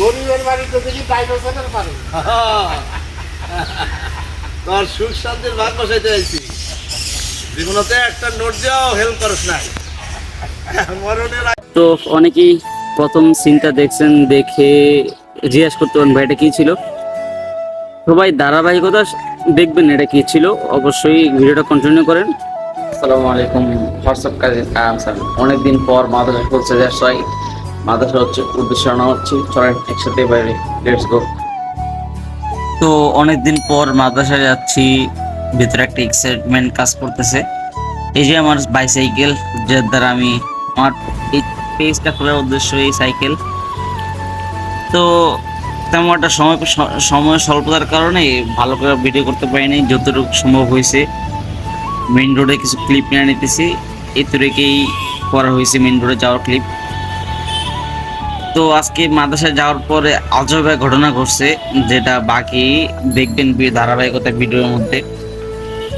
গরিবের বাড়িতে দেখি ডাইনোসরের পারে। তোর সুখ শান্তির ভাগ বসাইতে আইছি। জীবনতে একটা নোট দিয়েও হেল্প করস নাই। মরণের তো অনেকেই প্রথম সিনটা দেখছেন দেখে জিজ্ঞেস করতে পারেন ভাই এটা কি ছিল? তো ভাই ধারাবাহিকতা দেখবেন এটা কি ছিল। অবশ্যই ভিডিওটা কন্টিনিউ করেন। আসসালামু আলাইকুম হোয়াটসঅ্যাপ কাজে স্যার অনেকদিন পর মাদ্রাসা দেশাই মাদ্রাসা হচ্ছে উদ্দেশ্য আনা হচ্ছে, চলেন একসাথে বাইরে লেটস গো তো অনেকদিন পর মাদ্রাসায় যাচ্ছি, ভিতরে একটা এক্সাইটমেন্ট কাজ করতেছে। এই যে আমার বাইসাইকেল যার দ্বারা আমি আমার এই পেজটা খোলার উদ্দেশ্য এই সাইকেল তো তেমন একটা সময় সময় স্বল্পতার কারণে ভালো করে ভিডিও করতে পারিনি, যতটুকু সম্ভব হয়েছে। মেইন রোডে কিছু ক্লিপ নিয়ে নিতেছি এই তরিকেই করা হয়েছে মেইন রোডে যাওয়ার ক্লিপ তো আজকে মাদ্রাসায় যাওয়ার পরে আজব এক ঘটনা ঘটছে, যেটা বাকি দেখবেন ধারাবাহিকতা ভিডিওর মধ্যে।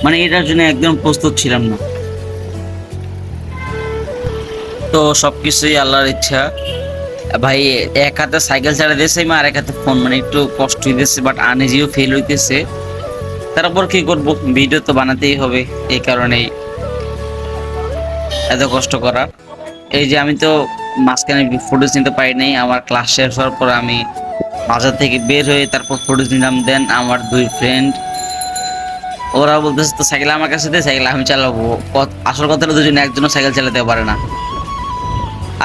মানে এটার জন্য একদম প্রস্তুত ছিলাম না। তো সবকিছুই আল্লাহর ইচ্ছা। ভাই, এক হাতে সাইকেল চালা দিয়েছে আর এক হাতে ফোন মানে একটু কষ্ট হইতেছে বাট আনইজিও ফেল হইতেছে। তারপর কি করব? ভিডিও তো বানাতেই হবে, এই কারণেই। এত কষ্ট করা। এই যে আমি তো মাঝখানে ফুটেজ নিতে পারি নাই, আমার ক্লাস শেষ হওয়ার পর আমি বাজার থেকে বের হয়ে তারপর ফুটেজ নিলাম দেন আমার দুই ফ্রেন্ড ওরা বলতেছে, তো সাইকেল আমার কাছে দে, সাইকেল আমি চালাবো। আসল কথা হলো দুজনে একজনও সাইকেল চালাতে পারে না।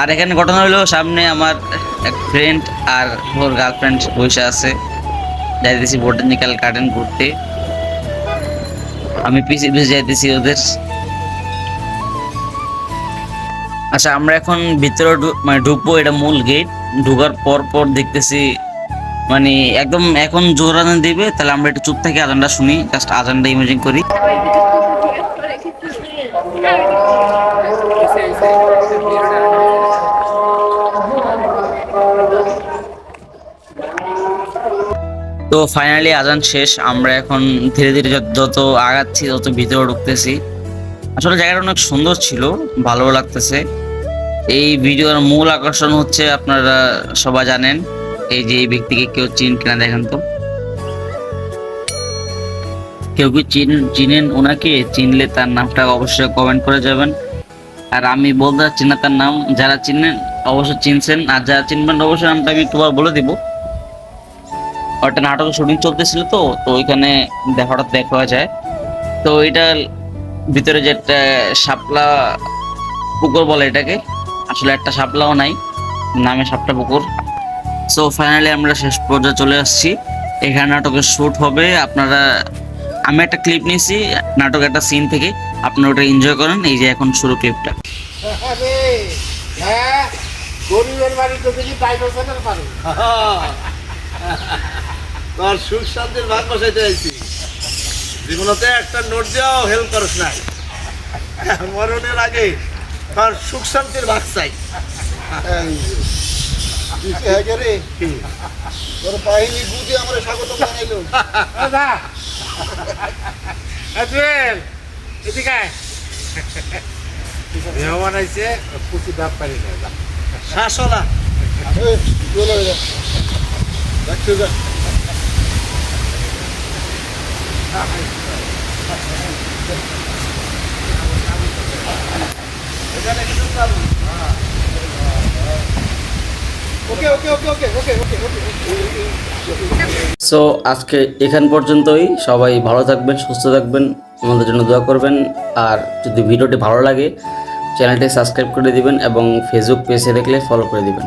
আর এখানে ঘটনা হলো, সামনে আমার এক ফ্রেন্ড আর ওর গার্লফ্রেন্ড বসে আছে, যাইতেছি বোটানিক্যাল গার্ডেন ঘুরতে। আমি পিছিয়ে পিছিয়ে যাইতেছি ওদের আচ্ছা আমরা এখন ভিতরে মানে ঢুকবো, এটা মূল গেট ঢুকার পর পর দেখতেছি মানে একদম এখন জোর আজান দিবে, তাহলে আমরা একটু চুপ থেকে আজানটা শুনি জাস্ট আজানটা ইমেজিং করি। তো ফাইনালি আজান শেষ, আমরা এখন ধীরে ধীরে যত আগাচ্ছি, তত ভিতরে ঢুকতেছি। আসলে জায়গাটা অনেক সুন্দর ছিল ভালো লাগতেছে। এই ভিডিওর মূল আকর্ষণ হচ্ছে আপনারা সবাই জানেন, এই যে এই ব্যক্তিকে কেউ চিন কিনা দেখেন তো। কেউ কি চিন, চিনেন ওনাকে? চিনলে তার নামটা অবশ্যই কমেন্ট করে যাবেন। আর আমি বলতে চাচ্ছি না তার নাম, যারা চিনেন অবশ্যই চিনছেন, আর যারা চিনবেন অবশ্যই নামটা আমি একটু বলে দিব। একটা নাটকের শুটিং চলতেছিল তো তো ওইখানে হঠাৎ দেখা যায়। তো এটার ভিতরে যে একটা শাপলা পুকুর বলে এটাকে আসলে একটা শাপলাও নাই নামে সাপটা পুকুর। সো ফাইনালি আমরা শেষ পর্যায়ে চলে আসছি। এখানে নাটকের শ্যুট হবে আপনারা আমি একটা ক্লিপ নিয়েছি নাটক একটা সিন থেকে আপনারা ওটা এনজয় করেন এই যে এখন শুরু ক্লিপটা হ্যাঁ গরিবের দেখি ডাইনোসরের পারে। তোর সুখ শান্তির ভাগ বসাইতে আইছি। জীবনতে একটা নোট দিয়েও হেল্প করস নাই। মরণের আগে তোর সুখ শান্তির ভাগ চাই রে তোর বাহিনী বুঝে আমরা স্বাগত জানাইলো। দাদা। জুয়েল এদিকে আয়। মেহমান আইছে পুচি দাপ পারি না শাসলা। ওকে ওকে সো আজকে এখান পর্যন্তই সবাই ভালো থাকবেন সুস্থ থাকবেন আমাদের জন্য দোয়া করবেন আর যদি ভিডিওটি ভালো লাগে চ্যানেলটি সাবস্ক্রাইব করে দিবেন এবং ফেসবুক পেজে দেখলে ফলো করে দিবেন